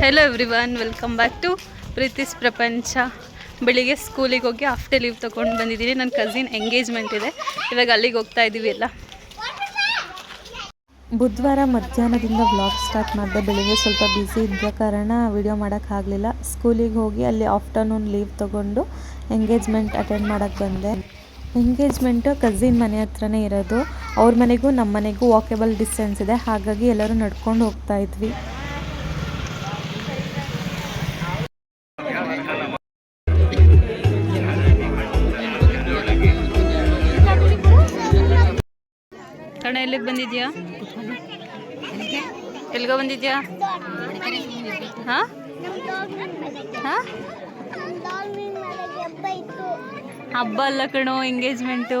Hello everyone welcome back to Preethi's Prapancha ಬೆಳಿಗ್ಗೆ ಸ್ಕೂಲಿಗೆ ಹೋಗಿ ಆಫ್ಟರ್ ಲೀವ್ ತೊಗೊಂಡು ಬಂದಿದ್ದೀನಿ ನನ್ನ ಕಸಿನ್ ಎಂಗೇಜ್ಮೆಂಟ್ ಇದೆ. ಇವಾಗ ಅಲ್ಲಿಗೆ ಹೋಗ್ತಾ ಇದ್ದೀವಿ ಎಲ್ಲ. ಬುಧವಾರ ಮಧ್ಯಾಹ್ನದಿಂದ ವ್ಲಾಗ್ ಸ್ಟಾರ್ಟ್ ಮಾಡಿದೆ. ಬೆಳಿಗ್ಗೆ ಸ್ವಲ್ಪ ಬ್ಯುಸಿ ಇದ್ದ ಕಾರಣ ವಿಡಿಯೋ ಮಾಡೋಕ್ಕಾಗಲಿಲ್ಲ ಸ್ಕೂಲಿಗೆ ಹೋಗಿ ಅಲ್ಲಿ ಆಫ್ಟರ್ನೂನ್ ಲೀವ್ ತೊಗೊಂಡು ಎಂಗೇಜ್ಮೆಂಟ್ ಅಟೆಂಡ್ ಮಾಡೋಕ್ಕೆ ಬಂದೆ. ಎಂಗೇಜ್ಮೆಂಟು ಕಝಿನ್ ಮನೆ ಹತ್ರನೇ ಇರೋದು. ಅವ್ರ ಮನೆಗೂ ನಮ್ಮ ಮನೆಗೂ ವಾಕೇಬಲ್ ಡಿಸ್ಟೆನ್ಸ್ ಇದೆ. ಹಾಗಾಗಿ ಎಲ್ಲರೂ ನಡ್ಕೊಂಡು ಹೋಗ್ತಾ ಇದ್ವಿ. ಕಣ ಎಲ್ಲಿಗೆ ಬಂದಿದ್ಯಾ? ಎಲ್ಲಿಗೋ? ಬಂದಿದ್ಯಾ? ಹಾಂ? ಹಾಂ? ಹಬ್ಬ ಅಲ್ಲ ಕಣೋ ಎಂಗೇಜ್ಮೆಂಟು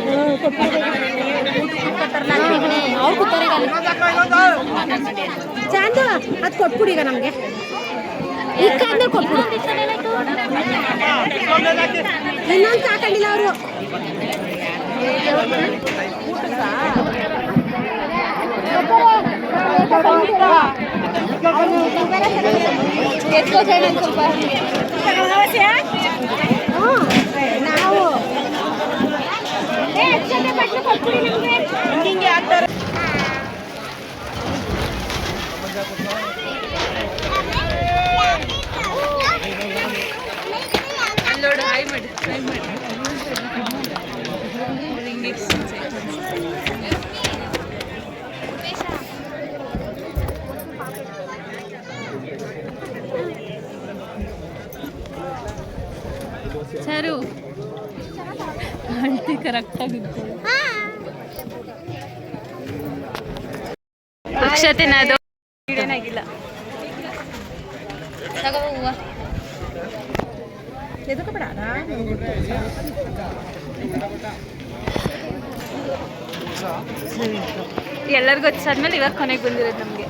ಹ್ಞೂ ಅವ್ರು ಬಂತ ಚಂದ ಅದು ಕೊಟ್ಬಿಡಿ ಈಗ ನಮಗೆ. ಈಗ ಕೊಟ್ಬಿಡಿ. ಇನ್ನೊಂದು ಸಾಕೊಂಡಿಲ್ಲ ಅವರು. ನಾವು ಕೊಟ್ಬಿಡಿ ನಮಗೆ ಹಿಂಗೆ ಆಗ್ತಾರೆ ನೋಡು ಹಾಯ್ ಮಾಡಿ ಹಾಯ್ ಮಾಡಿ ಹಿಂಗೆ ಸರು ಅಳ್ತಿ ಕರೆಕ್ಟಾಗಿ ಅಕ್ಷತೆನ ಅದು ಏನಾಗಿಲ್ಲ ಎಲ್ಲರಿಗೂ ಹಚ್ಚಾದ್ಮೇಲೆ ಇವಾಗ ಕೊನೆಗೆ ಬಂದಿರೋದು ನಮಗೆ.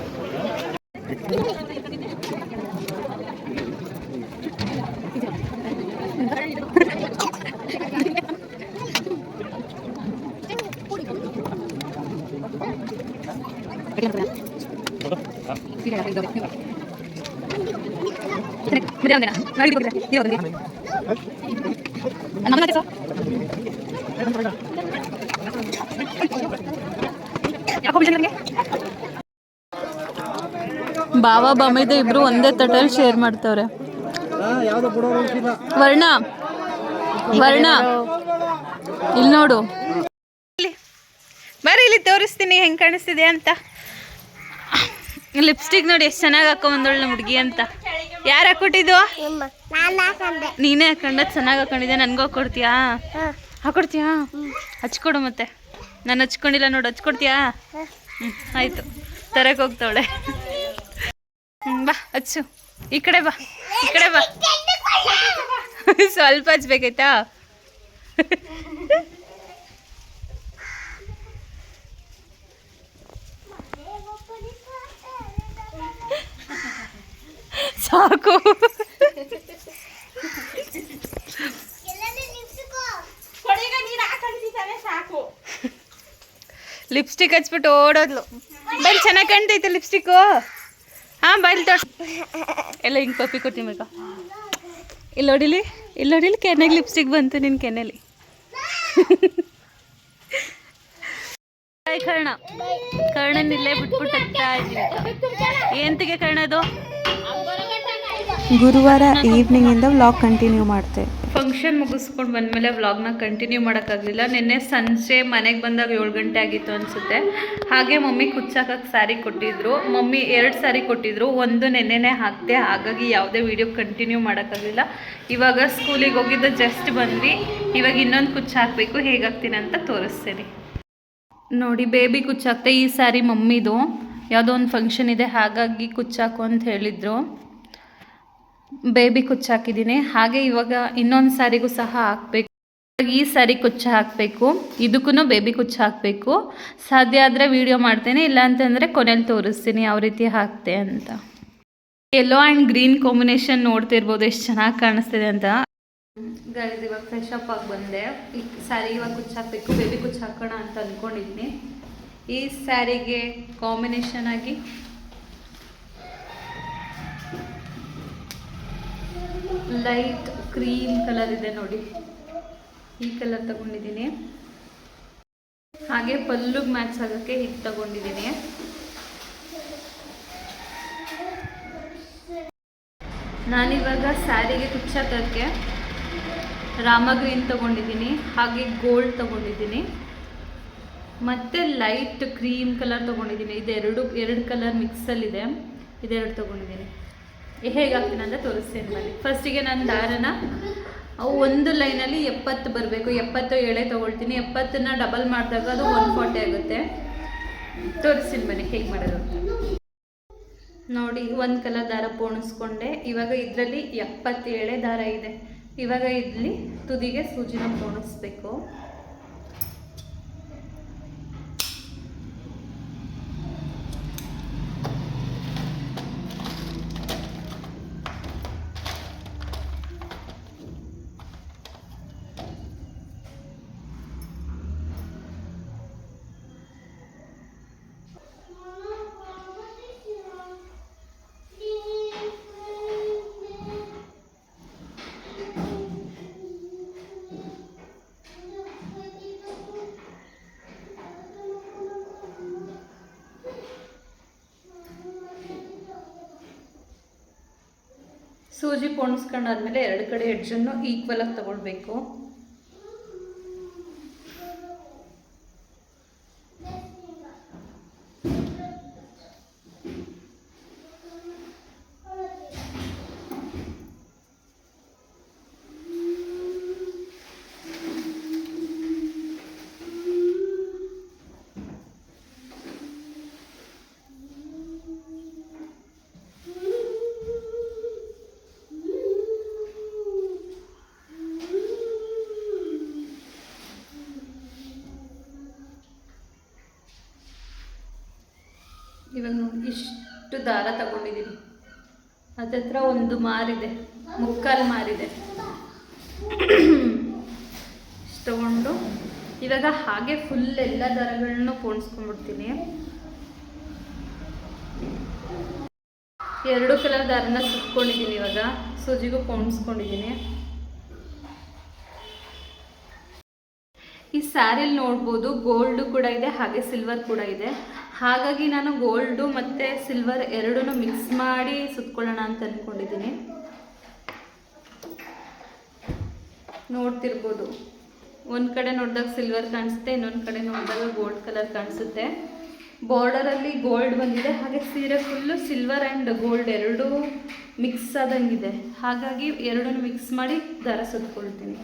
ಬಾವ ಬಮಿದ ಇಬ್ರು ಒಂದೇ ತಟಲ್ ಶೇರ್ ಮಾಡ್ತವ್ರೆ. ವರ್ಣ. ವರ್ಣ. ಇಲ್ಲಿ ನೋಡು. ಬರೀ ಇಲ್ಲಿ ತೋರಿಸ್ತೀನಿ ಹೆಂಗ್ ಕಾಣಿಸ್ತಿದೆ ಅಂತ. ಲಿಪ್ಸ್ಟಿಕ್ ನೋಡಿ ಎಷ್ಟು ಚೆನ್ನಾಗಿ ಹಾಕೊಂಬಂದವಳು ನಮ್ಮ ಹುಡುಗಿ ಅಂತ. ಯಾರು ಹಾಕೊಟ್ಟಿದ್ದು? ನೀನೇ ಹಾಕೊಂಡ. ಚೆನ್ನಾಗಿ ಹಾಕೊಂಡಿದ್ದೆ ನನಗೂ ಹಾಕೊಡ್ತೀಯಾ? ಹಾಕೊಡ್ತೀಯಾ? ಹಚ್ಕೊಡು ಮತ್ತೆ. ನಾನು ಹಚ್ಕೊಂಡಿಲ್ಲ ನೋಡು ಹಚ್ಕೊಡ್ತೀಯಾ? ಹ್ಞೂ ಆಯಿತು. ತರಕ್ಕೆ ಹೋಗ್ತಾವಳೆ. ಬಾ ಹಚ್ಚು. ಈ ಕಡೆ ಬಾ ಈ ಕಡೆ ಬಾ. ಸ್ವಲ್ಪ ಹಚ್ಬೇಕಾಯ್ತಾ? ಸಾಕು. ಲಿಪ್ಸ್ಟಿಕ್ ಹಚ್ಬಿಟ್ಟು ಓಡೋದ್ಲು. ಬೈಲ್ ಚೆನ್ನಾಗಿ ಕಾಣ್ತೈತೆ ಲಿಪ್ಸ್ಟಿಕ್ಕು. ಹಾಂ ಬೈಲ್ ತೋಟ ಎಲ್ಲ ಹಿಂಗೆ ಪಪ್ಪಿ ಕೊಟ್ಟು ನಿಮಗೆ ಇಲ್ಲಿ ಹೊಡಿಲಿ ಇಲ್ಲಿ ಹೊಡಿಲಿ ಕೆನೆಗೆ ಲಿಪ್ಸ್ಟಿಕ್ ಬಂತು ನಿನ್ನ ಕೆನೆಲಿ ಕರ್ಣ. ಕರ್ಣನ ಇಲ್ಲೇ ಬಿಟ್ಬಿಟ್ಟು ಹೋಗ್ತಾ ಇದ್ದೀವಿ ಏಂತಿಗೆ ಕರ್ಣದು ಗುರುವಾರ ಈವ್ನಿಂಗಿಂದ ವ್ಲಾಗ್ ಕಂಟಿನ್ಯೂ ಮಾಡ್ತೆ. ಫಂಕ್ಷನ್ ಮುಗಿಸ್ಕೊಂಡು ಬಂದಮೇಲೆ ವ್ಲಾಗ್ನ ಕಂಟಿನ್ಯೂ ಮಾಡೋಕ್ಕಾಗಲಿಲ್ಲ. ನಿನ್ನೆ ಸಂಜೆ ಮನೆಗೆ ಬಂದಾಗ ಏಳು ಗಂಟೆ ಆಗಿತ್ತು ಅನಿಸುತ್ತೆ. ಹಾಗೆ ಮಮ್ಮಿ ಕುಚ್ಚಾಕಕ್ಕೆ ಸ್ಯಾರಿ ಕೊಟ್ಟಿದ್ರು. ಮಮ್ಮಿ ಎರಡು ಸ್ಯಾರಿ ಕೊಟ್ಟಿದ್ರು. ಒಂದು ನೆನ್ನೆನೇ ಹಾಕಿದೆ ಹಾಗಾಗಿ ಯಾವುದೇ ವೀಡಿಯೋ ಕಂಟಿನ್ಯೂ ಮಾಡೋಕ್ಕಾಗಲಿಲ್ಲ. ಇವಾಗ ಸ್ಕೂಲಿಗೆ ಹೋಗಿದ್ದು ಜಸ್ಟ್ ಬಂದ್ವಿ. ಇವಾಗ ಇನ್ನೊಂದು ಕುಚ್ಚು ಹಾಕಬೇಕು ಹೇಗಾಗ್ತೀನಿ ಅಂತ ತೋರಿಸ್ತೇನೆ. ನೋಡಿ ಬೇಬಿ ಕುಚ್ಚಾಕ್ತೆ. ಈ ಸ್ಯಾರಿ ಮಮ್ಮಿದು. ಯಾವುದೋ ಒಂದು ಫಂಕ್ಷನ್ ಇದೆ. ಹಾಗಾಗಿ ಕುಚ್ಚಾಕು ಅಂತ ಹೇಳಿದರು. ಬೇಬಿ ಕುಚ್ಚು ಹಾಕಿದ್ದೀನಿ. ಹಾಗೆ ಇವಾಗ ಇನ್ನೊಂದು ಸಾರಿಗೂ ಸಹ ಹಾಕಬೇಕು. ಈ ಸಾರಿ ಕುಚ್ಚು ಹಾಕಬೇಕು. ಇದಕ್ಕೂ ಬೇಬಿ ಕುಚ್ಚು ಹಾಕಬೇಕು. ಸಾಧ್ಯ ಆದರೆ ವೀಡಿಯೋ ಮಾಡ್ತೇನೆ. ಇಲ್ಲ ಅಂತಂದರೆ ಕೊನೆಯಲ್ಲಿ ತೋರಿಸ್ತೀನಿ ಯಾವ ರೀತಿ ಹಾಕ್ತೆ ಅಂತ. ಎಲ್ಲೋ ಆ್ಯಂಡ್ ಗ್ರೀನ್ ಕಾಂಬಿನೇಷನ್ ನೋಡ್ತಿರ್ಬೋದು ಎಷ್ಟು ಚೆನ್ನಾಗಿ ಕಾಣಿಸ್ತಿದೆ ಅಂತ. ಗೈಸ್ ಇವಾಗ ಫ್ರೆಶ್ ಅಪ್ ಆಗಿ ಬಂದೆ. ಈ ಸ್ಯಾರಿ ಇವಾಗ ಕುಚ್ಚು ಹಾಕಬೇಕು. ಬೇಬಿ ಕುಚ್ಚು ಹಾಕೋಣ ಅಂತ ಅಂದ್ಕೊಂಡಿದ್ದೀನಿ ಈ ಸ್ಯಾರಿಗೆ ಕಾಂಬಿನೇಷನ್ ಆಗಿ ಲೈಟ್ ಕ್ರೀಮ್ ಕಲರ್ ಇದೆ ನೋಡಿ. ಈ ಕಲರ್ ತಗೊಂಡಿದ್ದೀನಿ. ಹಾಗೆ ಪಲ್ಲುಗೆ ಮ್ಯಾಚ್ ಆಗೋಕ್ಕೆ ಇದು ತಗೊಂಡಿದ್ದೀನಿ. ನಾನಿವಾಗ ಸ್ಯಾರಿಗೆ ಕುಚ್ಚಾಕಕ್ಕೆ ರಾಮ ಗ್ರೀನ್ ತಗೊಂಡಿದ್ದೀನಿ, ಹಾಗೆ ಗೋಲ್ಡ್ ತಗೊಂಡಿದ್ದೀನಿ. ಮತ್ತು ಲೈಟ್ ಕ್ರೀಮ್ ಕಲರ್ ತೊಗೊಂಡಿದ್ದೀನಿ. ಇದೆರಡು, ಎರಡು ಕಲರ್ ಮಿಕ್ಸಲ್ಲಿದೆ. ಇದೆರಡು ತೊಗೊಂಡಿದ್ದೀನಿ. ಹೇಗಾಗ್ತೀನಿ ಅಂತ ತೋರಿಸ್ತೀನಿ ಬನ್ನಿ. ಫಸ್ಟಿಗೆ ನಾನು ದಾರನ, ಅವು ಒಂದು ಲೈನಲ್ಲಿ ಎಪ್ಪತ್ತು ಬರಬೇಕು. ಎಪ್ಪತ್ತು ಎಳೆ ತೊಗೊಳ್ತೀನಿ. ಎಪ್ಪತ್ತನ್ನ ಡಬಲ್ ಮಾಡಿದಾಗ ಅದು ಒನ್ ಫಾರ್ಟಿ ಆಗುತ್ತೆ. ತೋರಿಸ್ತೀನಿ ಬನ್ನಿ ಹೇಗೆ ಮಾಡೋದು ನೋಡಿ, ಒಂದು ಕಲರ್ ದಾರ ಪೋಣಿಸ್ಕೊಂಡೆ. ಇವಾಗ ಇದರಲ್ಲಿ ಎಪ್ಪತ್ತು ಎಳೆ ದಾರ ಇದೆ. ಇವಾಗ ಇಲ್ಲಿ ತುದಿಗೆ ಸೂಜಿನ ಪೋಣಿಸ್ಬೇಕು. ಸೂಜಿ ಪೋಣಿಸ್ಕೊಂಡಾದ್ಮೇಲೆ ಎರಡು ಕಡೆ ಎಡ್ಜನ್ನು ಈಕ್ವಲಾಗಿ ತೊಗೊಳ್ಬೇಕು ಇವಾಗ ನೋಡಿ ಇಷ್ಟು ದಾರ ತಗೊಂಡಿದ್ದೀನಿ ಅದತ್ರ ಒಂದು ಮಾರಿದೆ, ಮುಕ್ಕಾಲು ಮಾರಿದೆ. ತಗೊಂಡು ಇವಾಗ ಹಾಗೆ ಫುಲ್ ಎಲ್ಲ ದಾರಗಳನ್ನು ಪೋಣಿಸ್ಕೊಂಡ್ಬಿಡ್ತೀನಿ. ಎರಡು ಕಲರ್ ದಾರನ ಸುತ್ಕೊಂಡಿದ್ದೀನಿ ಇವಾಗ. ಸೂಜಿಗೂ ಪೋಣಿಸ್ಕೊಂಡಿದ್ದೀನಿ ಈ ಸ್ಯಾರಿಲಿ ನೋಡ್ಬೋದು ಗೋಲ್ಡ್ ಕೂಡ ಇದೆ, ಹಾಗೆ ಸಿಲ್ವರ್ ಕೂಡ ಇದೆ. ಹಾಗಾಗಿ ನಾನು ಗೋಲ್ಡು ಮತ್ತು ಸಿಲ್ವರ್ ಎರಡೂ ಮಿಕ್ಸ್ ಮಾಡಿ ಸುತ್ಕೊಳ್ಳೋಣ ಅಂತ ಅಂದ್ಕೊಂಡಿದ್ದೀನಿ ನೋಡ್ತಿರ್ಬೋದು. ಒಂದು ಕಡೆ ನೋಡಿದಾಗ ಸಿಲ್ವರ್ ಕಾಣಿಸುತ್ತೆ, ಇನ್ನೊಂದು ಕಡೆ ನೋಡಿದಾಗ ಗೋಲ್ಡ್ ಕಲರ್ ಕಾಣಿಸುತ್ತೆ. ಬಾರ್ಡರಲ್ಲಿ ಗೋಲ್ಡ್ ಬಂದಿದೆ, ಹಾಗೆ ಸೀರೆ ಫುಲ್ಲು ಸಿಲ್ವರ್ ಆ್ಯಂಡ್ ಗೋಲ್ಡ್ ಎರಡೂ ಮಿಕ್ಸ್ ಆದಂಗಿದೆ. ಹಾಗಾಗಿ ಎರಡನ್ನೂ ಮಿಕ್ಸ್ ಮಾಡಿ ದಾರ ಸುತ್ಕೊಳ್ತೀನಿ.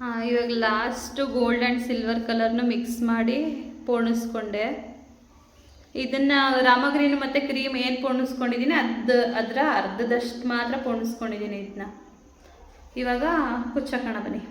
ಇವಾಗ ಲಾಸ್ಟು ಗೋಲ್ಡ್ ಆ್ಯಂಡ್ ಸಿಲ್ವರ್ ಕಲರ್ನು ಮಿಕ್ಸ್ ಮಾಡಿ ಪೋಣಿಸ್ಕೊಂಡೆ. ಇದನ್ನು ರಾಮಗ್ರೀನ್ ಮತ್ತು ಕ್ರೀಮ್ ಏನು ಪೋಣಿಸ್ಕೊಂಡಿದ್ದೀನಿ ಅದು ಅದರ ಅರ್ಧದಷ್ಟು ಮಾತ್ರ ಪೋಣಿಸ್ಕೊಂಡಿದ್ದೀನಿ ಇದನ್ನ. ಇವಾಗ ಕುಚ್ಚಕೋಣ ಬನ್ನಿ.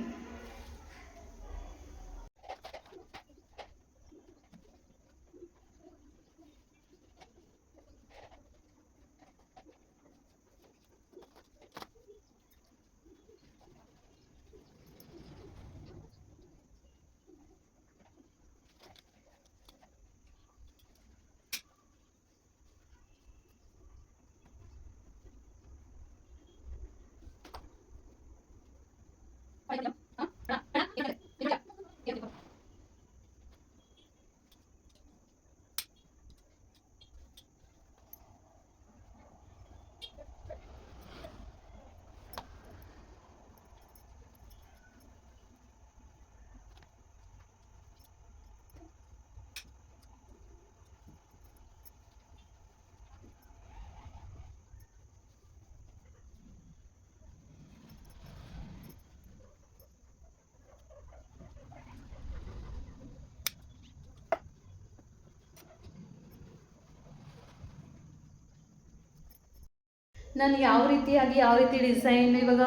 ನಾನು ಯಾವ ರೀತಿಯಾಗಿ ಯಾವ ರೀತಿ ಡಿಸೈನ್ ಇವಾಗ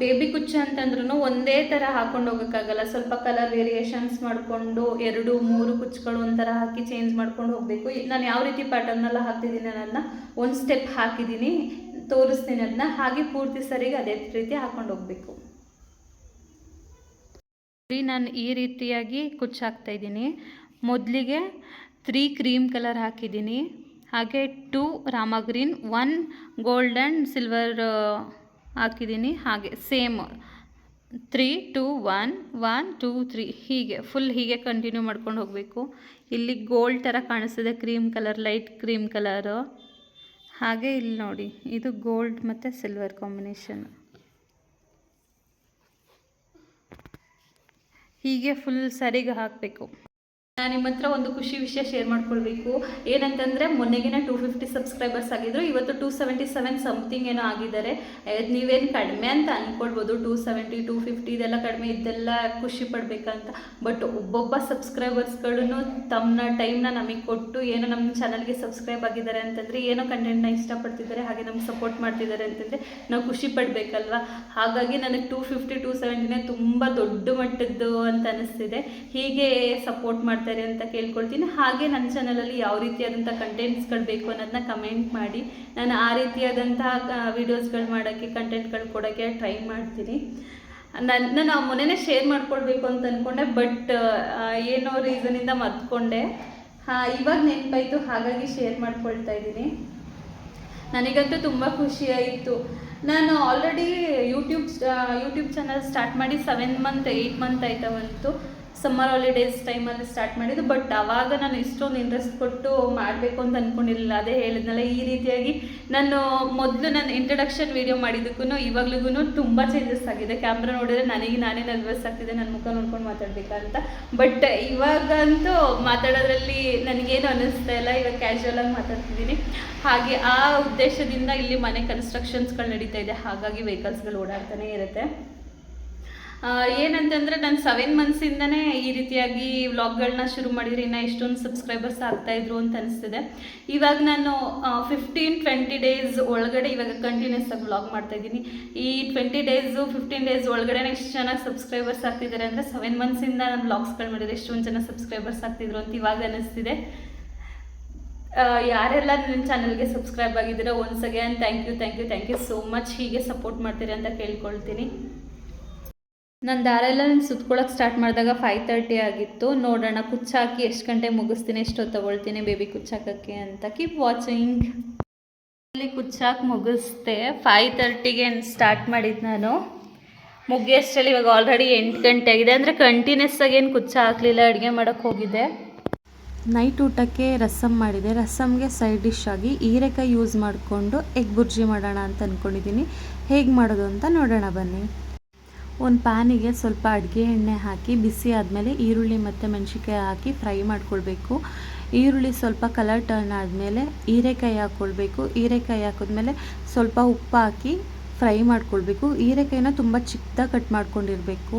ಬೇಬಿ ಕುಚ್ಚ ಅಂತಂದ್ರೂ ಒಂದೇ ಥರ ಹಾಕೊಂಡು ಹೋಗೋಕ್ಕಾಗಲ್ಲ. ಸ್ವಲ್ಪ ಕಲರ್ ವೇರಿಯೇಷನ್ಸ್ ಮಾಡಿಕೊಂಡು, ಎರಡು, ಮೂರು ಕುಚ್ಚುಗಳು ಒಂಥರ ಹಾಕಿ ಚೇಂಜ್ ಮಾಡ್ಕೊಂಡು ಹೋಗಬೇಕು. ನಾನು ಯಾವ ರೀತಿ ಪ್ಯಾಟರ್ನೆಲ್ಲ ಹಾಕ್ತಿದ್ದೀನಿ ಅನ್ನೋದನ್ನ ಒಂದು ಸ್ಟೆಪ್ ಹಾಕಿದ್ದೀನಿ, ತೋರಿಸ್ತೀನಿ ಅದನ್ನ ಹಾಗೆ ಪೂರ್ತಿ ಸರಿಗೆ ಅದೇ ರೀತಿ ಹಾಕೊಂಡು ಹೋಗಬೇಕು. ನಾನು ಈ ರೀತಿಯಾಗಿ ಕುಚ್ಚು ಹಾಕ್ತಾ ಇದ್ದೀನಿ. ಮೊದಲಿಗೆ ತ್ರೀ ಕ್ರೀಮ್ ಕಲರ್ ಹಾಕಿದ್ದೀನಿ. ಹಾಗೆ two rama green one gold and silver ಹಾಕಿದ್ದೀನಿ. ಹಾಗೆ same three two one one two three ಹೀಗೆ ಫುಲ್ ಹೀಗೆ ಕಂಟಿನ್ಯೂ ಮಾಡ್ಕೊಂಡು ಹೋಗಬೇಕು. ಇಲ್ಲಿ ಗೋಲ್ಡ್ ಥರ ಕಾಣಿಸ್ತಿದೆ cream colour light cream colour ಹಾಗೆ ಇಲ್ಲಿ ನೋಡಿ, ಇದು ಗೋಲ್ಡ್ ಮತ್ತು ಸಿಲ್ವರ್ ಕಾಂಬಿನೇಷನ್ ಹೀಗೆ ಫುಲ್ ಸರಿಗೆ ಹಾಕಬೇಕು. ನಾನು ನಿಮ್ಮ ಹತ್ರ ಒಂದು ಖುಷಿ ವಿಷಯ ಶೇರ್ ಮಾಡ್ಕೊಳ್ಬೇಕು. ಏನಂತಂದರೆ ಮೊನ್ನೆಗಿನ ಟೂ ಫಿಫ್ಟಿ ಸಬ್ಸ್ಕ್ರೈಬರ್ಸ್ ಆಗಿದ್ರು, ಇವತ್ತು ಟೂ ಸೆವೆಂಟಿ ಸೆವೆನ್ ಸಮಥಿಂಗ್ ಏನೋ ಆಗಿದ್ದಾರೆ. ನೀವೇನು ಕಡಿಮೆ ಅಂತ ಅಂದ್ಕೊಳ್ಬೋದು ಟೂ ಸೆವೆಂಟಿ ಟೂ ಫಿಫ್ಟಿ ಇದೆಲ್ಲ ಕಡಿಮೆ ಇದೆಲ್ಲ ಖುಷಿ ಪಡಬೇಕಂತ. ಬಟ್ ಒಬ್ಬೊಬ್ಬ ಸಬ್ಸ್ಕ್ರೈಬರ್ಸ್ಗಳು ತಮ್ಮ ಟೈಮ್ನ ನಮಗೆ ಕೊಟ್ಟು ಏನೋ ನಮ್ಮ ಚಾನಲ್ಗೆ ಸಬ್ಸ್ಕ್ರೈಬ್ ಆಗಿದ್ದಾರೆ ಅಂತಂದರೆ ಏನೋ ಕಂಟೆಂಟ್ನ ಇಷ್ಟಪಡ್ತಿದ್ದಾರೆ, ಹಾಗೆ ನಮ್ಗೆ ಸಪೋರ್ಟ್ ಮಾಡ್ತಿದ್ದಾರೆ ಅಂತಂದರೆ ನಾವು ಖುಷಿ ಪಡಬೇಕಲ್ವ? ಹಾಗಾಗಿ ನನಗೆ ಟೂ ಫಿಫ್ಟಿ ಟೂ ಸೆವೆಂಟಿನೇ ತುಂಬ ದೊಡ್ಡ ಮಟ್ಟದ್ದು ಅಂತ ಅನಿಸ್ತಿದೆ. ಹೀಗೆ ಸಪೋರ್ಟ್ ಮಾಡ್ತಾರೆ ಅಂತ ಕೇಳ್ಕೊಳ್ತೀನಿ. ಹಾಗೆ ನನ್ನ ಚಾನಲಲ್ಲಿ ಯಾವ ರೀತಿಯಾದಂಥ ಕಂಟೆಂಟ್ಸ್ಗಳು ಬೇಕು ಅನ್ನೋದನ್ನ ಕಮೆಂಟ್ ಮಾಡಿ. ನಾನು ಆ ರೀತಿಯಾದಂತಹ ವೀಡಿಯೋಸ್ಗಳು ಮಾಡೋಕ್ಕೆ ಕಂಟೆಂಟ್ಗಳು ಕೊಡೋಕ್ಕೆ ಟ್ರೈ ಮಾಡ್ತೀನಿ. ನನ್ನ ನಾನು ಮೊನ್ನೆನೇ ಶೇರ್ ಮಾಡ್ಕೊಳ್ಬೇಕು ಅಂತ ಅಂದ್ಕೊಂಡೆ ಬಟ್ ಏನೋ ರೀಸನಿಂದ ಮರ್ತ್ಕೊಂಡೆ. ಹಾಂ, ಇವಾಗ ನೆನಪಾಯಿತು, ಹಾಗಾಗಿ ಶೇರ್ ಮಾಡ್ಕೊಳ್ತಾ ಇದ್ದೀನಿ. ನನಗಂತೂ ತುಂಬ ಆಯಿತು. ನಾನು already YouTube YouTube channel start ಮಾಡಿ ಸೆವೆನ್ ಮಂತ್ ಏಯ್ಟ್ ಮಂತ್ ಆಯ್ತಾ ಬಂತು. ಸಮ್ಮರ್ ಹಾಲಿಡೇಸ್ ಟೈಮಲ್ಲಿ ಸ್ಟಾರ್ಟ್ ಮಾಡಿದ್ದು ಬಟ್ ಆವಾಗ ನಾನು ಇಷ್ಟೊಂದು ಇಂಟ್ರೆಸ್ಟ್ ಕೊಟ್ಟು ಮಾಡಬೇಕು ಅಂತ ಅಂದ್ಕೊಂಡಿರಲಿಲ್ಲ ಅದೇ ಹೇಳಿದ್ನಲ್ಲ, ಈ ರೀತಿಯಾಗಿ ನಾನು ಮೊದಲು ನಾನು ಇಂಟ್ರಡಕ್ಷನ್ ವೀಡಿಯೋ ಮಾಡಿದ್ದಕ್ಕೂ ಇವಾಗ್ಲಿಗೂ ತುಂಬ ಚೇಂಜಸ್ ಆಗಿದೆ. ಕ್ಯಾಮ್ರಾ ನೋಡಿದ್ರೆ ನನಗೆ ನಾನೇ ನರ್ವಸ್ ಆಗ್ತಿದೆ ನನ್ನ ಮುಖ ನೋಡ್ಕೊಂಡು ಮಾತಾಡಬೇಕಂತ. ಬಟ್ ಇವಾಗಂತೂ ಮಾತಾಡೋದ್ರಲ್ಲಿ ನನಗೇನು ಅನ್ನಿಸ್ತಾ ಇಲ್ಲ, ಇವಾಗ ಕ್ಯಾಶುವಲ್ ಆಗಿ ಮಾತಾಡ್ತಿದ್ದೀನಿ. ಹಾಗೆ ಆ ಉದ್ದೇಶದಿಂದ ಇಲ್ಲಿ ಮನೆ ಕನ್ಸ್ಟ್ರಕ್ಷನ್ಸ್ಗಳು ನಡೀತಾ ಇದೆ. ಹಾಗಾಗಿ ವೆಹಿಕಲ್ಸ್ಗಳು ಓಡಾಡ್ತಾನೆ ಇರುತ್ತೆ. ಏನಂತಂದ್ರೆ ನಾನು ಸೆವೆನ್ ಮಂತ್ಸಿಂದನೇ ಈ ರೀತಿಯಾಗಿ ವ್ಲಾಗ್ಗಳನ್ನ ಶುರು ಮಾಡಿದ್ರೆ ಇನ್ನು ಎಷ್ಟೊಂದು ಸಬ್ಸ್ಕ್ರೈಬರ್ಸ್ ಆಗ್ತಾ ಇದ್ರು ಅಂತ ಅನಿಸ್ತಿದೆ. ಇವಾಗ ನಾನು ಫಿಫ್ಟೀನ್ ಟ್ವೆಂಟಿ ಡೇಸ್ ಒಳಗಡೆ ಇವಾಗ ಕಂಟಿನ್ಯೂಸ್ ಆಗಿ ವ್ಲಾಗ್ ಮಾಡ್ತಾ ಇದ್ದೀನಿ. ಈ ಟ್ವೆಂಟಿ ಡೇಸು ಫಿಫ್ಟೀನ್ ಡೇಸ್ ಒಳಗಡೆ ಎಷ್ಟು ಜನ ಸಬ್ಸ್ಕ್ರೈಬರ್ಸ್ ಆಗ್ತಿದ್ದಾರೆ ಅಂದರೆ ಸೆವೆನ್ ಮಂತ್ಸಿಂದ ನಾನು ವ್ಲಾಗ್ಸ್ಗಳು ಮಾಡಿದ್ರೆ ಎಷ್ಟೊಂದು ಜನ ಸಬ್ಸ್ಕ್ರೈಬರ್ಸ್ ಆಗ್ತಿದ್ರು ಅಂತ ಇವಾಗ ಅನಿಸ್ತಿದೆ. ಯಾರೆಲ್ಲ ನನ್ನ ಚಾನಲ್ಗೆ subscribe ಆಗಿದ್ದೀರೋ once again thank you thank you thank you so much ಹೀಗೆ ಸಪೋರ್ಟ್ ಮಾಡ್ತೀರಿ ಅಂತ ಕೇಳ್ಕೊಳ್ತೀನಿ. ನಾನು ದಾರೆಲ್ಲ ಸುತ್ಕೊಳ್ಳೋಕೆ ಸ್ಟಾರ್ಟ್ ಮಾಡಿದಾಗ ಫೈವ್ ತರ್ಟಿ ಆಗಿತ್ತು. ನೋಡೋಣ, ಕುಚ್ಚಾಕಿ ಎಷ್ಟು ಗಂಟೆ ಮುಗಿಸ್ತೀನಿ ಎಷ್ಟೊತ್ತು ತೊಗೊಳ್ತೀನಿ ಬೇಬಿ ಕುಚ್ಚಾಕಕ್ಕೆ ಅಂತ ಕೀಪ್ ವಾಚಿಂಗ್ ಅಲ್ಲಿ ಕುಚ್ಚಾಕಿ ಮುಗಿಸ್ದೆ ಫೈವ್ ತರ್ಟಿಗೆ ಸ್ಟಾರ್ಟ್ ಮಾಡಿದ್ದು ನಾನು. ಮುಗಿಯಷ್ಟರಲ್ಲಿ ಇವಾಗ ಆಲ್ರೆಡಿ ಎಂಟು ಗಂಟೆ ಆಗಿದೆ. ಅಂದರೆ ಕಂಟಿನ್ಯೂಸ್ ಆಗಿ ಏನು ಕುಚ್ಚ ಹಾಕಲಿಲ್ಲ, ಅಡುಗೆ ಮಾಡೋಕ್ಕೆ ಹೋಗಿದ್ದೆ. ನೈಟ್ ಊಟಕ್ಕೆ ರಸಮ್ ಮಾಡಿದೆ. ರಸಮ್ಗೆ ಸೈಡ್ ಡಿಶ್ ಆಗಿ ಹೀರೆಕಾಯಿ ಯೂಸ್ ಮಾಡಿಕೊಂಡು ಎಗ್ ಬುರ್ಜಿ ಮಾಡೋಣ ಅಂತ ಅಂದ್ಕೊಂಡಿದ್ದೀನಿ ಹೇಗೆ ಮಾಡೋದು ಅಂತ ನೋಡೋಣ ಬನ್ನಿ. ಒಂದು ಪ್ಯಾನಿಗೆ ಸ್ವಲ್ಪ ಅಡುಗೆ ಎಣ್ಣೆ ಹಾಕಿ, ಬಿಸಿ ಆದಮೇಲೆ ಈರುಳ್ಳಿ ಮತ್ತು ಮೆಣಸಿನ್ಕಾಯಿ ಹಾಕಿ ಫ್ರೈ ಮಾಡ್ಕೊಳ್ಬೇಕು. ಈರುಳ್ಳಿ ಸ್ವಲ್ಪ ಕಲರ್ ಟರ್ನ್ ಆದಮೇಲೆ ಹೀರೆಕಾಯಿ ಹಾಕ್ಕೊಳ್ಬೇಕು ಹೀರೆಕಾಯಿ ಹಾಕಿದ್ಮೇಲೆ ಸ್ವಲ್ಪ ಉಪ್ಪು ಹಾಕಿ ಫ್ರೈ ಮಾಡ್ಕೊಳ್ಬೇಕು. ಹೀರೆಕಾಯಿನ ತುಂಬ ಚಿಕ್ಕದಾಗಿ ಕಟ್ ಮಾಡ್ಕೊಂಡಿರಬೇಕು.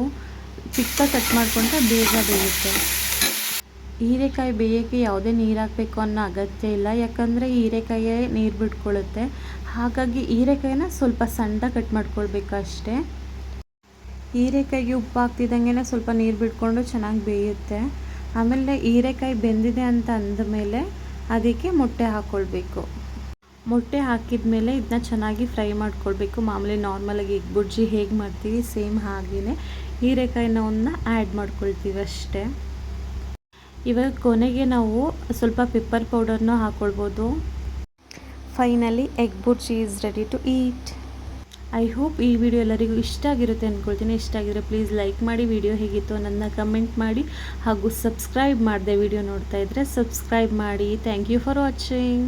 ಚಿಕ್ಕದಾಗಿ ಕಟ್ ಮಾಡಿಕೊಂಡ್ರೆ ಬೇಗ ಬೇಯುತ್ತೆ. ಹೀರೆಕಾಯಿ ಬೇಯೋಕ್ಕೆ ಯಾವುದೇ ನೀರು ಹಾಕಬೇಕು ಅನ್ನೋ ಅಗತ್ಯ ಇಲ್ಲ. ಯಾಕಂದರೆ ಹೀರೆಕಾಯೇ ನೀರು ಬಿಟ್ಕೊಳ್ಳುತ್ತೆ ಹಾಗಾಗಿ ಹೀರೆಕಾಯಿನ ಸ್ವಲ್ಪ ಸಣ್ಣದಾಗಿ ಕಟ್ ಮಾಡ್ಕೊಳ್ಬೇಕು ಅಷ್ಟೇ. ಹೀರೆಕಾಯಿಗೆ ಉಪ್ಪು ಹಾಕ್ತಿದ್ದಂಗೆ ಸ್ವಲ್ಪ ನೀರು ಬಿಟ್ಕೊಂಡು ಚೆನ್ನಾಗಿ ಬೇಯುತ್ತೆ. ಆಮೇಲೆ ಹೀರೆಕಾಯಿ ಬೆಂದಿದೆ ಅಂತ ಅಂದಮೇಲೆ ಅದಕ್ಕೆ ಮೊಟ್ಟೆ ಹಾಕ್ಕೊಳ್ಬೇಕು ಮೊಟ್ಟೆ ಹಾಕಿದ ಮೇಲೆ ಇದನ್ನ ಚೆನ್ನಾಗಿ ಫ್ರೈ ಮಾಡ್ಕೊಳ್ಬೇಕು. ಮಾಮೂಲಿ ನಾರ್ಮಲಾಗಿ ಎಗ್ ಬುರ್ಜಿ ಹೇಗೆ ಮಾಡ್ತೀವಿ ಸೇಮ್ ಹಾಗೆಯೇ ಹೀರೆಕಾಯಿನ ಒಂದನ್ನ ಆ್ಯಡ್ ಮಾಡ್ಕೊಳ್ತೀವಿ ಅಷ್ಟೇ. ಇವಾಗ ಕೊನೆಗೆ ನಾವು ಸ್ವಲ್ಪ ಪೆಪ್ಪರ್ ಪೌಡರ್ನೂ ಹಾಕ್ಕೊಳ್ಬೋದು finally egg bhurji is ready to eat I hope ಈ ವಿಡಿಯೋ ಎಲ್ಲರಿಗೂ ಇಷ್ಟ ಆಗಿರುತ್ತೆ ಅಂದ್ಕೊಳ್ತೀನಿ ಇಷ್ಟ ಆಗಿದ್ರೆ ಪ್ಲೀಸ್ ಲೈಕ್ ಮಾಡಿ. ವಿಡಿಯೋ ಹೇಗಿತ್ತು ನನ್ನ ಕಮೆಂಟ್ ಮಾಡಿ. ಹಾಗೂ ಸಬ್ಸ್ಕ್ರೈಬ್ ಮಾಡಿದೆ ವಿಡಿಯೋ ನೋಡ್ತಾ ಇದ್ದರೆ ಸಬ್ಸ್ಕ್ರೈಬ್ ಮಾಡಿ. Thank you for watching